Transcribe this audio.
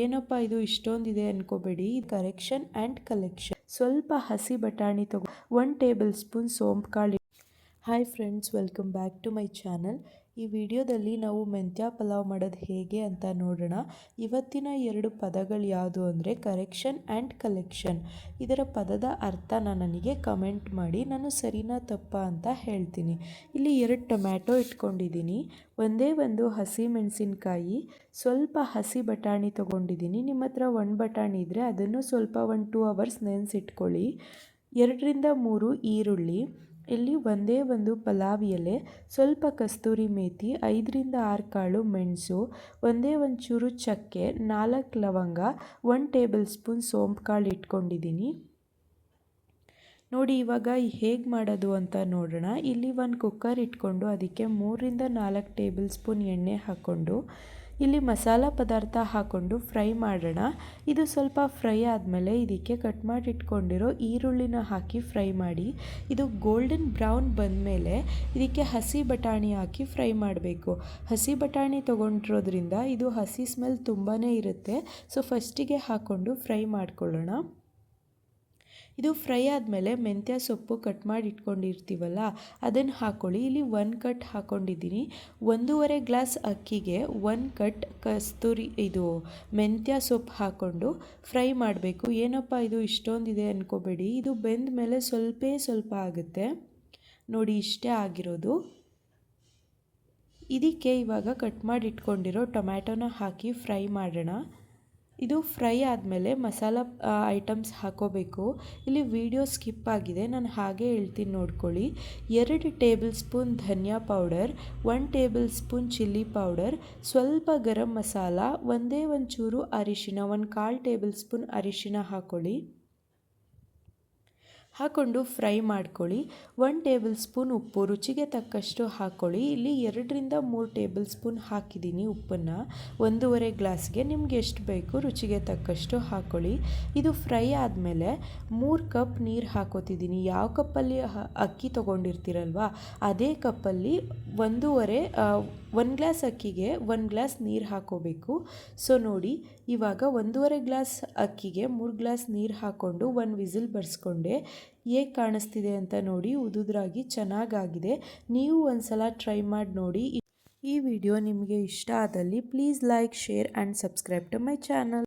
ಏನಪ್ಪ ಇದು? ಇಷ್ಟೊಂದಿದೆ ಅನ್ಕೋಬೇಡಿ. ಕರೆಕ್ಷನ್ ಆ್ಯಂಡ್ ಕಲೆಕ್ಷನ್ ಸ್ವಲ್ಪ ಹಸಿ ಬಟಾಣಿ ತಗೋ. ಒನ್ ಟೇಬಲ್ ಸ್ಪೂನ್ ಸೋಂಪು ಕಾಳು hi friends welcome back to my channel ಈ ವಿಡಿಯೋದಲ್ಲಿ ನಾವು ಮೆಂತ್ಯ ಪಲಾವ್ ಮಾಡೋದು ಹೇಗೆ ಅಂತ ನೋಡೋಣ. ಇವತ್ತಿನ ಎರಡು ಪದಗಳು ಯಾವುದು ಅಂದರೆ ಕರೆಕ್ಷನ್ ಆ್ಯಂಡ್ ಕಲೆಕ್ಷನ್ ಇದರ ಪದದ ಅರ್ಥನ ನನಗೆ ಕಮೆಂಟ್ ಮಾಡಿ, ನಾನು ಸರಿನಾ ತಪ್ಪಾ ಅಂತ ಹೇಳ್ತೀನಿ. ಇಲ್ಲಿ ಎರಡು ಟೊಮ್ಯಾಟೊ ಇಟ್ಕೊಂಡಿದ್ದೀನಿ. ಒಂದೇ ಒಂದು ಹಸಿ ಮೆಣಸಿನ್ಕಾಯಿ, ಸ್ವಲ್ಪ ಹಸಿ ಬಟಾಣಿ ತೊಗೊಂಡಿದ್ದೀನಿ. ನಿಮ್ಮ ಹತ್ರ ಒಂದು ಬಟಾಣಿ ಇದ್ದರೆ ಅದನ್ನು ಸ್ವಲ್ಪ ಒಂದು ಟೂ ಅವರ್ಸ್ ನೆನೆಸಿಟ್ಕೊಳ್ಳಿ. ಎರಡರಿಂದ ಮೂರು ಈರುಳ್ಳಿ ಇಲ್ಲಿ ಒಂದೇ ಒಂದು ಪಲಾವ್ ಎಲೆ ಸ್ವಲ್ಪ ಕಸ್ತೂರಿ ಮೇಥಿ ಐದರಿಂದ ಆರು ಕಾಳು ಮೆಣಸು, ಒಂದೇ ಒಂದು ಚೂರು ಚಕ್ಕೆ, ನಾಲ್ಕು ಲವಂಗ ಒನ್ ಟೇಬಲ್ ಸ್ಪೂನ್ ಸೋಂಪು ಕಾಳು ಇಟ್ಕೊಂಡಿದ್ದೀನಿ. ನೋಡಿ ಇವಾಗ ಹೇಗೆ ಮಾಡೋದು ಅಂತ ನೋಡೋಣ. ಇಲ್ಲಿ ಒಂದು ಕುಕ್ಕರ್ ಇಟ್ಕೊಂಡು ಅದಕ್ಕೆ ಮೂರರಿಂದ ನಾಲ್ಕು ಟೇಬಲ್ ಸ್ಪೂನ್ ಎಣ್ಣೆ ಹಾಕ್ಕೊಂಡು ಇಲ್ಲಿ ಮಸಾಲ ಪದಾರ್ಥ ಹಾಕ್ಕೊಂಡು ಫ್ರೈ ಮಾಡೋಣ. ಇದು ಸ್ವಲ್ಪ ಫ್ರೈ ಆದಮೇಲೆ ಇದಕ್ಕೆ ಕಟ್ ಮಾಡಿ ಇಟ್ಕೊಂಡಿರೋ ಈರುಳ್ಳಿನ ಹಾಕಿ ಫ್ರೈ ಮಾಡಿ. ಇದು ಗೋಲ್ಡನ್ ಬ್ರೌನ್ ಬಂದಮೇಲೆ ಇದಕ್ಕೆ ಹಸಿ ಬಟಾಣಿ ಹಾಕಿ ಫ್ರೈ ಮಾಡಬೇಕು. ಹಸಿ ಬಟಾಣಿ ತೊಗೊಂಡಿರೋದ್ರಿಂದ ಇದು ಹಸಿ ಸ್ಮೆಲ್ ತುಂಬಾ ಇರುತ್ತೆ. ಸೊ ಫಸ್ಟಿಗೆ ಹಾಕ್ಕೊಂಡು ಫ್ರೈ ಮಾಡ್ಕೊಳ್ಳೋಣ. ಇದು ಫ್ರೈ ಆದಮೇಲೆ ಮೆಂತ್ಯ ಸೊಪ್ಪು ಕಟ್ ಮಾಡಿ ಇಟ್ಕೊಂಡಿರ್ತೀವಲ್ಲ ಅದನ್ನು ಹಾಕ್ಕೊಳ್ಳಿ ಇಲ್ಲಿ ಒನ್ ಕಟ್ ಹಾಕ್ಕೊಂಡಿದ್ದೀನಿ ಒಂದೂವರೆ ಗ್ಲಾಸ್ ಅಕ್ಕಿಗೆ ಒನ್ ಕಟ್ ಕಸ್ತೂರಿ ಇದು ಮೆಂತ್ಯ ಸೊಪ್ಪು ಹಾಕ್ಕೊಂಡು ಫ್ರೈ ಮಾಡಬೇಕು. ಏನಪ್ಪ ಇದು ಇಷ್ಟೊಂದಿದೆ ಅಂದ್ಕೋಬೇಡಿ ಇದು ಬೆಂದ ಮೇಲೆ ಸ್ವಲ್ಪ ಸ್ವಲ್ಪ ಆಗುತ್ತೆ. ನೋಡಿ, ಇಷ್ಟೇ ಆಗಿರೋದು. ಇದಕ್ಕೆ ಇವಾಗ ಕಟ್ ಮಾಡಿ ಇಟ್ಕೊಂಡಿರೋ ಟೊಮ್ಯಾಟೊನ ಹಾಕಿ ಫ್ರೈ ಮಾಡೋಣ. ಇದು ಫ್ರೈ ಆದಮೇಲೆ ಮಸಾಲ ಐಟಮ್ಸ್ ಹಾಕೋಬೇಕು. ಇಲ್ಲಿ ವಿಡಿಯೋ ಸ್ಕಿಪ್ ಆಗಿದೆ, ನಾನು ಹಾಗೆ ಹೇಳ್ತೀನಿ ನೋಡ್ಕೊಳ್ಳಿ. ಎರಡು ಟೇಬಲ್ ಸ್ಪೂನ್ ಧನಿಯಾ powder, one tablespoon chilli powder, ಸ್ವಲ್ಪ ಗರಂ ಮಸಾಲ, ಒಂದೇ ಒಂದು ಚೂರು ಅರಿಶಿನ ಒಂದು ಕಾಲು ಟೇಬಲ್ ಸ್ಪೂನ್ ಅರಿಶಿನ ಹಾಕ್ಕೊಳ್ಳಿ ಹಾಕ್ಕೊಂಡು ಫ್ರೈ ಮಾಡ್ಕೊಳ್ಳಿ. ಒನ್ ಟೇಬಲ್ ಸ್ಪೂನ್ ಉಪ್ಪು, ರುಚಿಗೆ ತಕ್ಕಷ್ಟು ಹಾಕ್ಕೊಳ್ಳಿ ಇಲ್ಲಿ ಎರಡರಿಂದ ಮೂರು ಟೇಬಲ್ ಸ್ಪೂನ್ ಹಾಕಿದ್ದೀನಿ ಉಪ್ಪನ್ನು. ಒಂದೂವರೆ ಗ್ಲಾಸ್ಗೆ ನಿಮ್ಗೆ ಎಷ್ಟು ಬೇಕು ರುಚಿಗೆ ತಕ್ಕಷ್ಟು ಹಾಕ್ಕೊಳ್ಳಿ ಇದು ಫ್ರೈ ಆದಮೇಲೆ ಮೂರು ಕಪ್ ನೀರು ಹಾಕೋತಿದ್ದೀನಿ. ಯಾವ ಕಪ್ಪಲ್ಲಿ ಅಕ್ಕಿ ತೊಗೊಂಡಿರ್ತೀರಲ್ವ, ಅದೇ ಕಪ್ಪಲ್ಲಿ ಒಂದೂವರೆ ಒಂದು ಗ್ಲಾಸ್ ಅಕ್ಕಿಗೆ ಒಂದು ಗ್ಲಾಸ್ ನೀರು ಹಾಕೋಬೇಕು. ಸೊ ನೋಡಿ, ಇವಾಗ ಒಂದೂವರೆ ಗ್ಲಾಸ್ ಅಕ್ಕಿಗೆ ಮೂರು ಗ್ಲಾಸ್ ನೀರು ಹಾಕ್ಕೊಂಡು ಒಂದು ವಿಸಿಲ್ ಬರ್ಸ್ಕೊಂಡೆ. ಹೇಗೆ ಕಾಣಿಸ್ತಿದೆ ಅಂತ ನೋಡಿ, ಉದುದ್ರಾಗಿ ಚೆನ್ನಾಗಾಗಿದೆ. ನೀವು ಒಂದು ಸಲ ಟ್ರೈ ಮಾಡಿ ನೋಡಿ. ಈ ವಿಡಿಯೋ ನಿಮಗೆ ಇಷ್ಟ ಆದಲ್ಲಿ please like, share and subscribe to my channel.